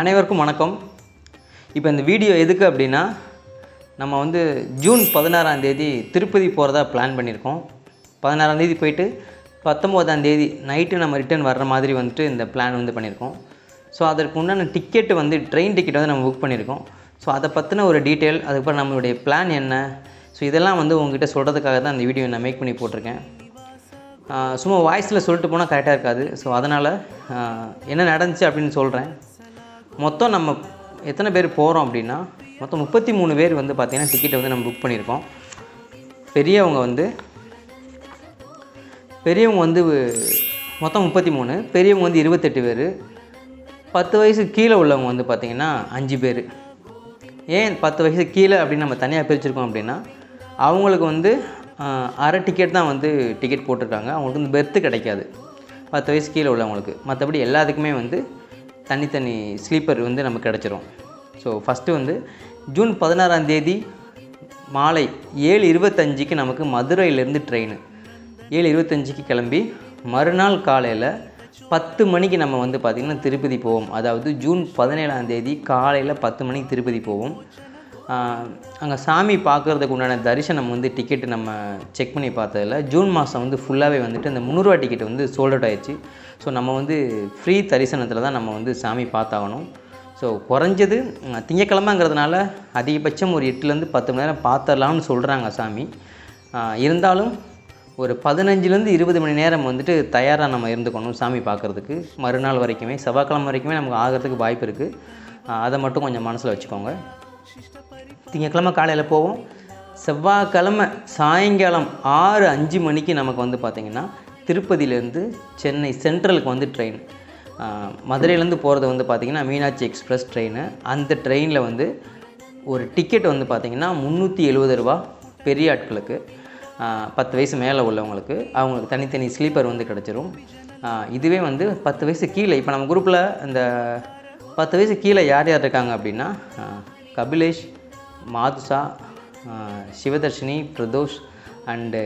அனைவருக்கும் வணக்கம். இப்போ இந்த வீடியோ எதுக்கு அப்படின்னா நம்ம வந்து ஜூன் பதினாறாம் தேதி திருப்பதி போகிறதா பிளான் பண்ணியிருக்கோம். பதினாறாம் தேதி போயிட்டு பத்தொம்போதாம் தேதி நைட்டு நம்ம ரிட்டர்ன் வர்ற மாதிரி வந்துட்டு இந்த பிளான் வந்து பண்ணியிருக்கோம். ஸோ அதற்கு உண்டான டிக்கெட்டு வந்து ட்ரெயின் டிக்கெட் வந்து நம்ம புக் பண்ணியிருக்கோம். ஸோ அதை பற்றின ஒரு டீட்டெயில் அதுக்கப்புறம் நம்மளுடைய பிளான் என்ன? ஸோ இதெல்லாம் வந்து உங்ககிட்ட சொல்கிறதுக்காக தான் இந்த வீடியோ நான் மேக் பண்ணி போட்டிருக்கேன். சும்மா வாய்ஸில் சொல்லிட்டு போனால் கரெக்டாக இருக்காது. ஸோ அதனால் என்ன நடந்துச்சு அப்படின்னு சொல்கிறேன் மொத்தம் நம்ம எத்தனை பேர் போகிறோம் அப்படின்னா மொத்தம் முப்பத்தி மூணு பேர் வந்து பார்த்திங்கன்னா டிக்கெட்டை வந்து நம்ம புக் பண்ணியிருக்கோம். பெரியவங்க வந்து பெரியவங்க வந்து மொத்தம் முப்பத்தி மூணு பெரியவங்க வந்து இருபத்தெட்டு பேர் பத்து வயசு கீழே உள்ளவங்க வந்து பார்த்திங்கன்னா அஞ்சு பேர். ஏன் பத்து வயசு கீழே அப்படின்னு நம்ம தனியாக பிரிச்சிருக்கோம் அப்படின்னா அவங்களுக்கு வந்து அரை டிக்கெட் தான் வந்து டிக்கெட் போட்டிருக்காங்க. அவங்களுக்கு வந்து பெர்த்து கிடைக்காது. பத்து வயசு கீழே உள்ளவங்களுக்கு. மற்றபடி எல்லாத்துக்குமே வந்து தனித்தனி ஸ்லீப்பர் வந்து நமக்கு கிடச்சிரும். ஸோ ஃபஸ்ட்டு வந்து ஜூன் பதினாறாம் தேதி மாலை ஏழு இருபத்தஞ்சிக்கு நமக்கு மதுரையிலேருந்து ட்ரெயின் ஏழு இருபத்தஞ்சிக்கு கிளம்பி மறுநாள் காலையில் பத்து மணிக்கு நம்ம வந்து பார்த்திங்கன்னா திருப்பதி போவோம். அதாவது ஜூன் பதினேழாம் தேதி காலையில் பத்து மணிக்கு திருப்பதி போவோம். அங்கே சாமி பார்க்குறதுக்கு உண்டான தரிசனம் வந்து டிக்கெட்டு நம்ம செக் பண்ணி பார்த்ததில் ஜூன் மாதம் வந்து ஃபுல்லாகவே வந்துட்டு அந்த முந்நூறுரூவா டிக்கெட் வந்து சோல்ட் அவுட் ஆயிடுச்சு. ஸோ நம்ம வந்து ஃப்ரீ தரிசனத்தில் தான் நம்ம வந்து சாமி பார்த்தாகணும். ஸோ குறைஞ்சது திங்கக்கிழமைங்கிறதுனால திங்கட்கிழமைங்கிறதுனால அதிகபட்சம் ஒரு எட்டுலேருந்து பத்து மணி நேரம் பார்த்துடலாம்னு சொல்கிறாங்க சாமி. இருந்தாலும் ஒரு பதினஞ்சுலேருந்து இருபது மணி நேரம் வந்துட்டு தயாராக நம்ம இருந்துக்கணும் சாமி பார்க்குறதுக்கு. மறுநாள் வரைக்குமே செவ்வாய்க்கிழமை வரைக்குமே நமக்கு ஆகிறதுக்கு வாய்ப்பு இருக்குது அதை மட்டும் கொஞ்சம் மனசில் வச்சுக்கோங்க. திங்கக்கிழமை காலையில் போவோம். செவ்வாய்க்கிழமை சாயங்காலம் ஆறு அஞ்சு மணிக்கு நமக்கு வந்து பார்த்திங்கன்னா திருப்பதியிலேருந்து சென்னை சென்ட்ரலுக்கு வந்து ட்ரெயின் மதுரையிலேருந்து போகிறது வந்து பார்த்திங்கன்னா மீனாட்சி எக்ஸ்பிரஸ் ட்ரெயின் அந்த ட்ரெயினில் வந்து ஒரு டிக்கெட் வந்து பார்த்திங்கன்னா முந்நூற்றி எழுபது ரூபா பெரிய ஆட்களுக்கு பத்து வயசு மேலே உள்ளவங்களுக்கு. அவங்களுக்கு தனித்தனி ஸ்லீப்பர் வந்து கிடச்சிரும். இதுவே வந்து பத்து வயசு கீழே. இப்போ நம்ம குரூப்பில் இந்த பத்து வயசு கீழே யார் யார் இருக்காங்க அப்படின்னா கபிலேஷ் மாதுஷா சிவதர்ஷினி பிரதோஷ் அண்டு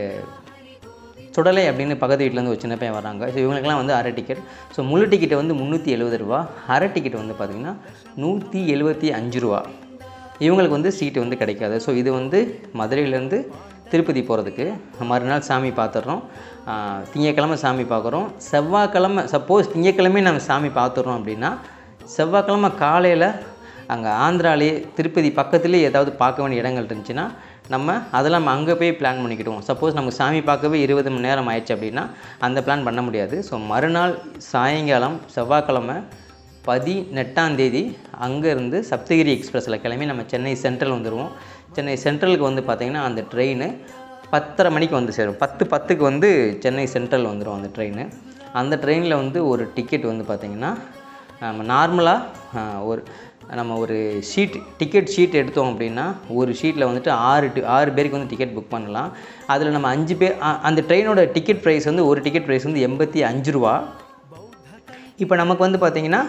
சுடலை அப்படின்னு பக்கத்து வீட்டிலேருந்து ஒரு சின்ன பையன் வராங்க ஸோ இவங்களுக்குலாம் வந்து அரை டிக்கெட் ஸோ முழு டிக்கெட் வந்து முந்நூற்றி எழுபது ரூபா. அரை டிக்கெட் வந்து பார்த்திங்கன்னா நூற்றி எழுபத்தி அஞ்சு ரூபா. இவங்களுக்கு வந்து சீட்டு வந்து கிடைக்காது. ஸோ இது வந்து மதுரையிலேருந்து திருப்பதி போகிறதுக்கு மறுநாள் சாமி பார்த்துட்றோம் திங்கக்கிழமை சாமி பார்க்குறோம் செவ்வாய்க்கிழமை சப்போஸ் திங்கட்கிழமை நம்ம சாமி பார்த்துட்றோம் அப்படின்னா செவ்வாய்க்கிழமை காலையில் அங்கே ஆந்திராலே திருப்பதி பக்கத்துலேயே ஏதாவது பார்க்க வேண்டிய இடங்கள் இருந்துச்சுன்னா நம்ம அதெல்லாம் நம்ம அங்கே போய் பிளான் பண்ணிக்கிடுவோம். சப்போஸ் நமக்கு சாமி பார்க்கவே இருபது மணி நேரம் ஆயிடுச்சு அப்படின்னா அந்த பிளான் பண்ண முடியாது. ஸோ மறுநாள் சாயங்காலம் செவ்வாய்க்கிழமை பதினெட்டாம் தேதி அங்கேருந்து சப்தகிரி எக்ஸ்பிரஸில் கிளம்பி நம்ம சென்னை சென்ட்ரல் வந்துடுவோம் சென்னை சென்ட்ரலுக்கு வந்து பார்த்திங்கன்னா அந்த ட்ரெயின் பத்தரை மணிக்கு வந்து சேரும். பத்து பத்துக்கு வந்து சென்னை சென்ட்ரல் வந்துடும் அந்த ட்ரெயின். அந்த ட்ரெயினில் வந்து ஒரு டிக்கெட் வந்து பார்த்திங்கன்னா நம்ம நார்மலாக ஒரு நம்ம ஒரு ஷீட் டிக்கெட் ஷீட் எடுத்தோம் அப்படின்னா ஒரு ஷீட்டில் வந்துட்டு ஆறு டு ஆறு பேருக்கு வந்து டிக்கெட் புக் பண்ணலாம். அதில் நம்ம அஞ்சு பேர் அந்த ட்ரெயினோட டிக்கெட் ப்ரைஸ் வந்து ஒரு டிக்கெட் ப்ரைஸ் வந்து எண்பத்தி அஞ்சு ரூபா. இப்போ நமக்கு வந்து பார்த்திங்கன்னா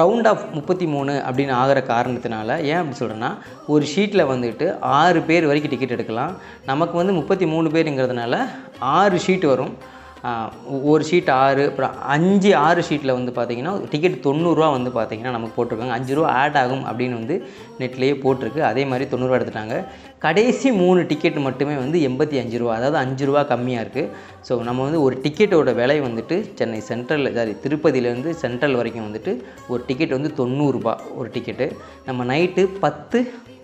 ரவுண்ட் ஆஃப் முப்பத்தி மூணு அப்படின்னு ஆகிற காரணத்தினால ஏன் அப்படி சொல்கிறேன்னா ஒரு ஷீட்டில் வந்துட்டு ஆறு பேர் வரைக்கும் டிக்கெட் எடுக்கலாம். நமக்கு வந்து முப்பத்தி மூணு பேருங்கிறதுனால ஆறு ஷீட் வரும். ஒரு ஷீட் ஆறு அப்புறம் அஞ்சு ஆறு ஷீட்டில் வந்து பார்த்தீங்கன்னா டிக்கெட் தொண்ணூறுரூவா வந்து பார்த்தீங்கன்னா நமக்கு போட்டிருக்காங்க. அஞ்சு ரூபா ஆட் ஆகும் அப்படின்னு வந்து நெட்லேயே போட்டிருக்கு. அதே மாதிரி தொண்ணூறுரூவா எடுத்துட்டாங்க. கடைசி மூணு டிக்கெட் மட்டுமே வந்து எண்பத்தி அஞ்சு ரூபா அதாவது அஞ்சு ரூபா கம்மியாக இருக்குது ஸோ நம்ம வந்து ஒரு டிக்கெட்டோட விலை வந்துட்டு சென்னை சென்ட்ரல் சாரி திருப்பதியிலேருந்து சென்ட்ரல் வரைக்கும் வந்துட்டு ஒரு டிக்கெட் வந்து தொண்ணூறுரூபா ஒரு டிக்கெட்டு நம்ம நைட்டு பத்து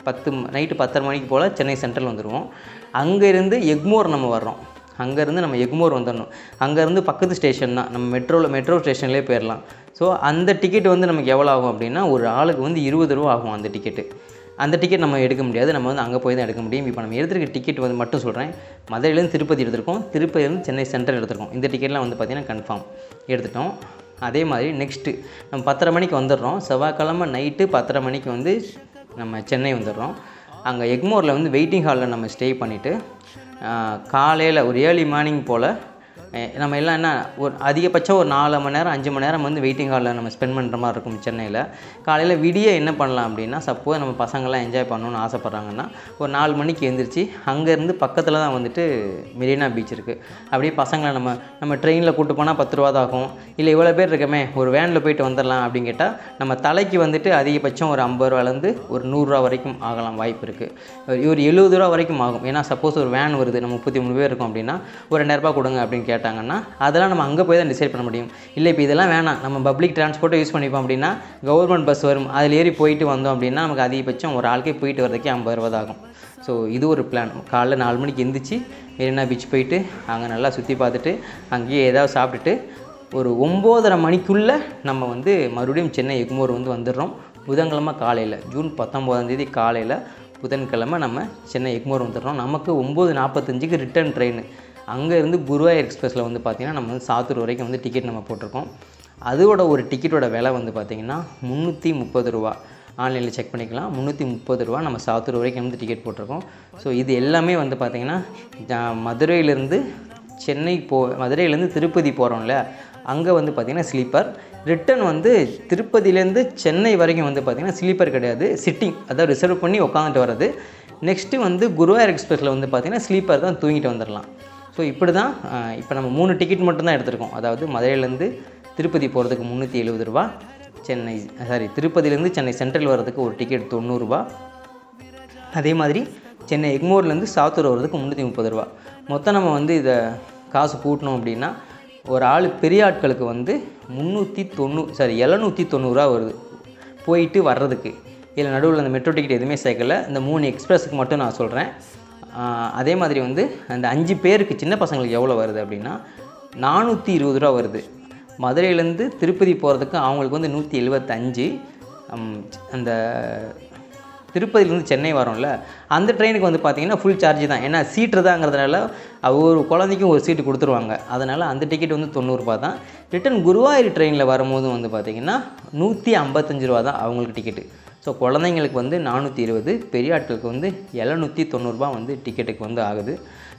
பத்து நைட்டு பத்தரை மணிக்கு போல் சென்னை சென்ட்ரல் வந்துடுவோம் அங்கேருந்து எக்மோர் நம்ம வர்றோம். அங்கேருந்து நம்ம எக்மோர் வந்துடணும். அங்கேருந்து பக்கத்து ஸ்டேஷன் தான். நம்ம மெட்ரோவில் மெட்ரோ ஸ்டேஷன்லேயே போயிடலாம். ஸோ அந்த டிக்கெட் வந்து நமக்கு எவ்வளோ ஆகும் அப்படின்னா ஒரு ஆளுக்கு வந்து இருபது ரூபா ஆகும் அந்த டிக்கெட்டு அந்த டிக்கெட் நம்ம எடுக்க முடியாது. நம்ம வந்து அங்கே போய் தான் எடுக்க முடியும். இப்போ நம்ம எடுத்துருக்க டிக்கெட் வந்து மட்டும் சொல்கிறேன் மதுரையிலேருந்து திருப்பதி எடுத்திருக்கோம். திருப்பதியிலேருந்து சென்னை சென்ட்ரல் எடுத்திருக்கோம். இந்த டிக்கெட்லாம் வந்து பார்த்திங்கன்னா கன்ஃபார்ம் எடுத்துட்டோம். அதே மாதிரி நெக்ஸ்ட்டு நம்ம பத்தரை மணிக்கு வந்துடுறோம். செவ்வாய்க்கிழமை நைட்டு பத்தரை மணிக்கு வந்து நம்ம சென்னை வந்துடுறோம். அங்கே எக்மோரில் வந்து வெயிட்டிங் ஹாலில் நம்ம ஸ்டே பண்ணிவிட்டு காலையில் ஒரு ஏர்லி மார்னிங் போல் நம்ம எல்லாம் என்ன ஒரு அதிகபட்சம் ஒரு நாலு மணி நேரம் அஞ்சு மணி நேரம் வந்து வெயிட்டிங் ஹாலில் நம்ம ஸ்பெண்ட் பண்ணுற மாதிரி இருக்கும் சென்னையில். காலையில் விடிய என்ன பண்ணலாம் அப்படின்னா சப்போஸ் நம்ம பசங்கள்லாம் என்ஜாய் பண்ணணும்னு ஆசைப்பட்றாங்கன்னா ஒரு நாலு மணிக்கு எழுந்திரிச்சு அங்கேருந்து பக்கத்தில் தான் வந்துட்டு மெரினா பீச் இருக்குது அப்படியே பசங்களை நம்ம நம்ம ட்ரெயினில் கூட்டு போனால் பத்து ரூபா தான் ஆகும். இல்லை இவ்வளோ பேர் இருக்கமே ஒரு வேனில் போயிட்டு வந்துடலாம் அப்படின்னு கேட்டால் நம்ம தலைக்கு வந்துட்டு அதிகபட்சம் ஒரு ஐம்பது ரூபாலேருந்து ஒரு நூறுரூவா வரைக்கும் ஆகலாம் வாய்ப்பு இருக்குது ஒரு எழுபது ரூபா வரைக்கும் ஆகும். ஏன்னா சப்போஸ் ஒரு வேன் வருது நம்ம முப்பத்தி மூணு பேர் இருக்கோம் அப்படின்னா ஒரு ரெண்டாயிரரூபா கொடுங்க அப்படின்னு கேட்டால் கேட்டாங்கன்னா அதெல்லாம் நம்ம அங்கே போய் தான் டிசைட் பண்ண முடியும். இல்லை இப்போ இதெல்லாம் வேணாம். நம்ம பப்ளிக் டிரான்ஸ்போர்ட்டை யூஸ் பண்ணிப்போம் அப்படின்னா கவர்மெண்ட் பஸ் வரும். அதில் ஏறி போயிட்டு வந்தோம் அப்படின்னா நமக்கு அதிகபட்சம் ஒரு ஆளுக்கே போயிட்டு வரதுக்கே ஐம்பது ரூபா ஆகும். ஸோ இது ஒரு பிளான் காலைல நாலு மணிக்கு எந்திரிச்சு மெரினா பீச் போயிட்டு அங்கே நல்லா சுற்றி பார்த்துட்டு அங்கேயே ஏதாவது சாப்பிட்டுட்டு ஒரு ஒம்போதரை மணிக்குள்ளே நம்ம வந்து மறுபடியும் சென்னை எக்மோர் வந்து வந்துடுறோம். புதன்கிழமை காலையில் ஜூன் பத்தொம்போதாந்தேதி காலையில் புதன்கிழமை நம்ம சென்னை எக்மோர் வந்துடுறோம். நமக்கு ஒம்பது நாற்பத்தஞ்சுக்கு ரிட்டர்ன் ட்ரெயின் அங்கேருந்து குருவாயூர் எக்ஸ்பிரஸில் வந்து பார்த்திங்கன்னா நம்ம வந்து சாத்தூர் வரைக்கும் வந்து டிக்கெட் நம்ம போட்டிருக்கோம். அதோட ஒரு டிக்கெட்டோட விலை வந்து பார்த்திங்கன்னா முந்நூற்றி முப்பது ரூபா. ஆன்லைனில் செக் பண்ணிக்கலாம். முந்நூற்றி முப்பது ரூபா நம்ம சாத்தூர் வரைக்கும் வந்து டிக்கெட் போட்டிருக்கோம். ஸோ இது எல்லாமே வந்து பார்த்திங்கன்னா மதுரையிலேருந்து சென்னை போ மதுரையிலேருந்து திருப்பதி போகிறோம்ல அங்கே வந்து பார்த்திங்கன்னா ஸ்லீப்பர் ரிட்டன் வந்து திருப்பதியிலேருந்து சென்னை வரைக்கும் வந்து பார்த்திங்கன்னா ஸ்லீப்பர் கிடையாது. சிட்டிங் அதாவது ரிசர்வ் பண்ணி உட்காந்துட்டு வர்றது. நெக்ஸ்ட்டு வந்து குருவாயூர் எக்ஸ்பிரஸில் வந்து பார்த்திங்கன்னா ஸ்லீப்பர் தான் தூங்கிட்டு வந்துடலாம். ஸோ இப்படி தான் இப்போ நம்ம மூணு டிக்கெட் மட்டும்தான் எடுத்திருக்கோம். அதாவது மதுரையிலேருந்து திருப்பதி போகிறதுக்கு முந்நூற்றி எழுபது ரூபா சென்னை சாரி திருப்பதியிலேருந்து சென்னை சென்ட்ரல் வர்றதுக்கு ஒரு டிக்கெட் தொண்ணூறுரூபா அதே மாதிரி சென்னை எக்மோர்லேருந்து சாத்தூர் வர்றதுக்கு முந்நூற்றி முப்பது ரூபா. மொத்தம் நம்ம வந்து இதை காசு கூட்டணும் அப்படின்னா ஒரு ஆள் பெரிய ஆட்களுக்கு வந்து முந்நூற்றி தொண்ணூ சாரி எழுநூற்றி தொண்ணூறுரூவா வருது. போயிட்டு வர்றதுக்கு. இதில் நடுவில் அந்த மெட்ரோ டிக்கெட் எதுவுமே சேர்க்கல. இந்த மூணு எக்ஸ்பிரஸுக்கு மட்டும் நான் சொல்கிறேன் அதே மாதிரி வந்து அந்த அஞ்சு பேருக்கு சின்ன பசங்களுக்கு எவ்வளோ வருது அப்படின்னா நானூற்றி இருபது ரூபா வருது. மதுரையிலேருந்து திருப்பதி போகிறதுக்கு அவங்களுக்கு வந்து நூற்றி எழுபத்தஞ்சு அந்த திருப்பதியிலேருந்து சென்னை வரோம்ல அந்த ட்ரெயினுக்கு வந்து பார்த்தீங்கன்னா ஃபுல் சார்ஜ் தான். ஏன்னா சீட்டு தாங்கிறதுனால ஒவ்வொரு குழந்தைக்கும் ஒரு சீட்டு கொடுத்துருவாங்க. அதனால் அந்த டிக்கெட் வந்து தொண்ணூறுரூபா தான். ரிட்டன் குருவாயூர் ட்ரெயினில் வரும்போது வந்து பார்த்திங்கன்னா நூற்றி ஐம்பத்தஞ்சு ரூபா தான் அவங்களுக்கு டிக்கெட்டு ஸோ குழந்தைங்களுக்கு வந்து நானூற்றி இருபது பெரிய ஆட்களுக்கு வந்து எழுநூற்றி தொண்ணூறுரூபா வந்து டிக்கெட்டுக்கு வந்து ஆகுது.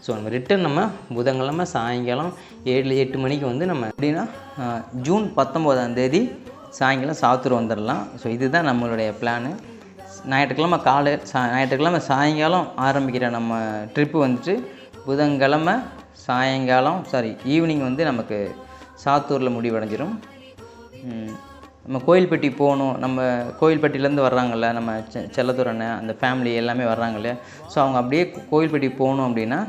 ஸோ நம்ம ரிட்டன் நம்ம புதன்கிழமை சாயங்காலம் ஏழு எட்டு மணிக்கு வந்து நம்ம எப்படின்னா ஜூன் பத்தொம்போதாம் தேதி சாயங்காலம் சாத்தூர் வந்துடலாம். ஸோ இதுதான் நம்மளுடைய பிளானு ஞாயிற்றுக்கிழமை காலை சா ஞாயிற்றுக்கிழமை சாயங்காலம் ஆரம்பிக்கிற நம்ம ட்ரிப்பு வந்துட்டு புதன்கிழமை சாயங்காலம் சாரி ஈவினிங் வந்து நமக்கு சாத்தூரில் முடிவடைஞ்சிடும் நம்ம கோயில்பட்டி போகணும். நம்ம கோயில்பட்டியிலேருந்து வர்றாங்கல்ல நம்ம செ செல்லத்துறனை அந்த ஃபேமிலி எல்லாமே வர்றாங்களே ஸோ அவங்க அப்படியே கோயில்பட்டி போகணும் அப்படின்னா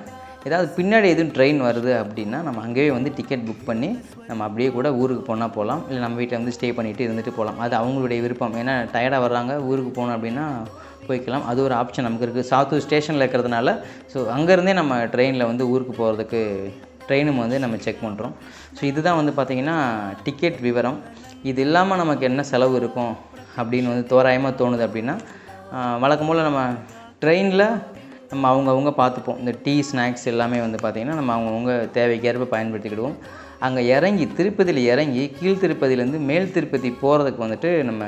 ஏதாவது பின்னாடி எதுவும் ட்ரெயின் வருது அப்படின்னா நம்ம அங்கேயே வந்து டிக்கெட் புக் பண்ணி நம்ம அப்படியே கூட ஊருக்கு போனால் போகலாம். இல்லை நம்ம வீட்டில் வந்து ஸ்டே பண்ணிவிட்டு இருந்துட்டு போகலாம். அது அவங்களுடைய விருப்பம். ஏன்னா டயர்டாக வர்றாங்க ஊருக்கு போகணும் அப்படின்னா போய்க்கலாம். அது ஒரு ஆப்ஷன் நமக்கு இருக்குது சாத்தூர் ஸ்டேஷனில் இருக்கிறதுனால ஸோ அங்கேருந்தே நம்ம ட்ரெயினில் வந்து ஊருக்கு போகிறதுக்கு ட்ரெயினும் வந்து நம்ம செக் பண்ணுறோம் ஸோ இதுதான் வந்து பார்த்திங்கன்னா டிக்கெட் விவரம். இது இல்லாமல் நமக்கு என்ன செலவு இருக்கும் அப்படின்னு வந்து தோராயமாக தோணுது அப்படின்னா வழக்கம் போல் நம்ம ட்ரெயினில் நம்ம அவங்கவுங்க பார்த்துப்போம் இந்த டீ ஸ்நாக்ஸ் எல்லாமே வந்து பார்த்திங்கன்னா நம்ம அவங்கவுங்க தேவைக்கேற்ப பயன்படுத்திக்கிடுவோம். அங்கே இறங்கி திருப்பதியில் இறங்கி கீழ் திருப்பதியிலேருந்து மேல் திருப்பதி போகிறதுக்கு வந்துட்டு நம்ம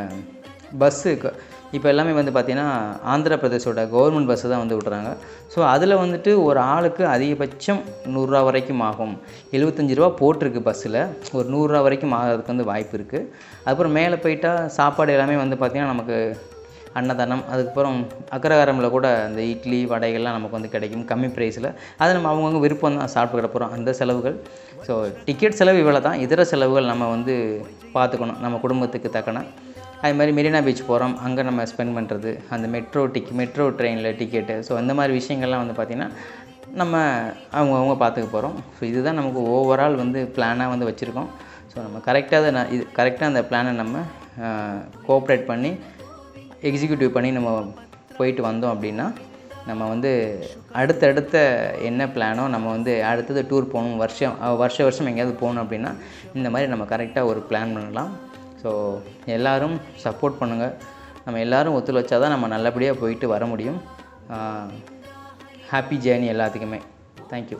பஸ்ஸு இப்போ எல்லாமே வந்து பார்த்திங்கன்னா ஆந்திர பிரதேசோட கவர்மெண்ட் பஸ்ஸு தான் வந்து விட்றாங்க ஸோ அதில் வந்துட்டு ஒரு ஆளுக்கு அதிகபட்சம் நூறுரூவா வரைக்கும் ஆகும். எழுபத்தஞ்சு ரூபா போட்டிருக்கு பஸ்ஸில் ஒரு நூறுரூவா வரைக்கும் ஆகிறதுக்கு வந்து வாய்ப்பு இருக்குது அதுக்கப்புறம் மேலே போயிட்டால் சாப்பாடு எல்லாமே வந்து பார்த்திங்கன்னா நமக்கு அன்னதானம் அதுக்கப்புறம் அக்ரகாரமில் கூட அந்த இட்லி வடைகள்லாம் நமக்கு வந்து கிடைக்கும் கம்மி ப்ரைஸில் அதை நம்ம அவங்கவுங்க விருப்பம் தான் சாப்பிட்டு போகிறோம் அந்த செலவுகள். ஸோ டிக்கெட் செலவு இவ்வளோ தான் இதர செலவுகள் நம்ம வந்து பார்த்துக்கணும் நம்ம குடும்பத்துக்கு தக்கன. அது மாதிரி மெரினா பீச் போகிறோம் அங்கே நம்ம ஸ்பெண்ட் பண்ணுறது அந்த மெட்ரோ டிக் மெட்ரோ ட்ரெயினில் டிக்கெட்டு ஸோ அந்த மாதிரி விஷயங்கள்லாம் வந்து பார்த்திங்கன்னா நம்ம அவங்கவுங்க பார்த்துக்க போகிறோம் ஸோ இதுதான் நமக்கு ஓவரால் வந்து பிளானாக வந்து வச்சுருக்கோம். ஸோ நம்ம கரெக்டாக அதை நான் இது கரெக்டாக அந்த பிளானை நம்ம கோஆப்ரேட் பண்ணி எக்ஸிக்யூட்டிவ் பண்ணி நம்ம போயிட்டு வந்தோம் அப்படின்னா நம்ம வந்து அடுத்தடுத்த என்ன பிளானோ நம்ம வந்து அடுத்தது டூர் போகணும். வருஷம் வருஷ வருஷம் எங்கேயாவது போகணும் அப்படின்னா இந்த மாதிரி நம்ம கரெக்டாக ஒரு பிளான் பண்ணலாம். ஸோ எல்லோரும் சப்போர்ட் பண்ணுங்கள் நம்ம எல்லோரும் ஒத்துழைச்சா தான் நம்ம நல்லபடியாக போயிட்டு வர முடியும். ஹாப்பி ஜேர்னி எல்லாத்துக்குமே. தேங்க்யூ